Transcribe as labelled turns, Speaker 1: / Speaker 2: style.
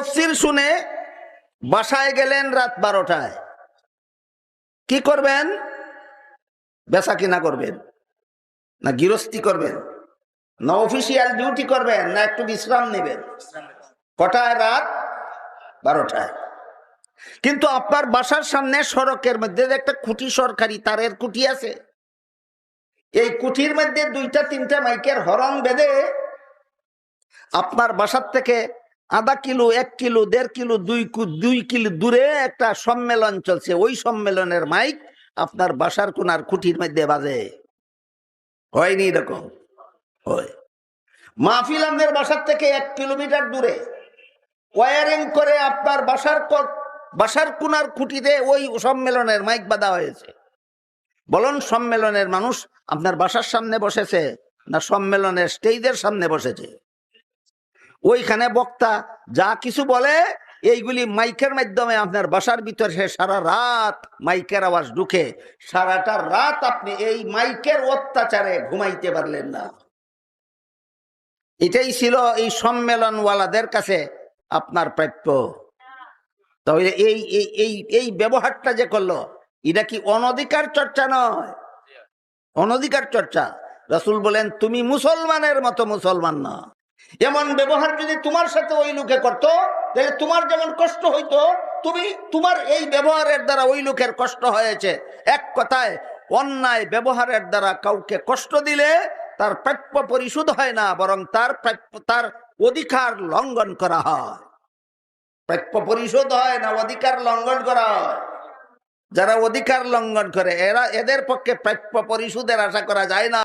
Speaker 1: তফসির শুনে বাসায় গেলেন রাত বারোটায়। কি করবেন? বেচা কিনা করবেন? না গৃহস্থী করবেন? না অফিসিয়াল ডিউটি করবেন? না একটু বিশ্রাম নেবেন? কটায়? রাত বারোটায়। কিন্তু আপনার বাসার সামনে সড়কের মধ্যে একটা কুটি সরকারি, তারের খুঁটি আছে। এই কুঠির মধ্যে দুইটা, তিনটা মাইকের হরন বেঁধে আপনার বাসার থেকে আধা কিলো, এক কিলো, দেড় কিলো, দুই দুই কিলো দূরে একটা সম্মেলন চলছে। ওই সম্মেলনের মাইক আপনার বাসার কোনার খুঁটির মধ্যে বাজে। হয়নি এরকম? হয়। মাহফিল আমাদের বাসার থেকে এক কিলোমিটার দূরে। ওয়ারিং করে আপনার বাসার বাসার কোনার খুঁটিতে ওই সম্মেলনের মাইক বাঁধা হয়েছে। বলুন, সম্মেলনের মানুষ আপনার বাসার সামনে বসেছে না সম্মেলনের স্টেজের সামনে বসেছে? ওইখানে বক্তা, যা কিছু বলে, এইগুলি মাইকের মাধ্যমে আপনার বাসার ভিতরে সে সারা রাত মাইকের আওয়াজ ঢুকে, সারাটা রাত আপনি এই মাইকের অত্যাচারে ঘুমাইতে পারলেন না। এটাই ছিল এই সম্মেলনওয়ালাদের কাছে আপনার প্রাপ্য। এই এই এই এই ব্যবহারটা যে করল, এটা কি অনধিকার চর্চা নয়? অনধিকার চর্চা। রসুল বলেন, তুমি মুসলমানের মতো মুসলমান না। এমন ব্যবহার যদি তোমার সাথে ওই লোকে করতো, তাহলে তোমার যেমন কষ্ট হইতো, তুমি, তোমার এই ব্যবহারের দ্বারা ওই লোকের কষ্ট হয়েছে। এক কথায়, অন্যায় ব্যবহারের দ্বারা কাউকে কষ্ট দিলে তার প্রাপ্য পরিশোধ হয় না, বরং তার প্রাপ্য, তার অধিকার লঙ্ঘন করা হয়। প্রাপ্য পরিশোধ হয় না, অধিকার লঙ্ঘন করা হয়। যারা অধিকার লঙ্ঘন করে, এরা এদের পক্ষে প্রাপ্য পরিশোধের আশা করা যায় না।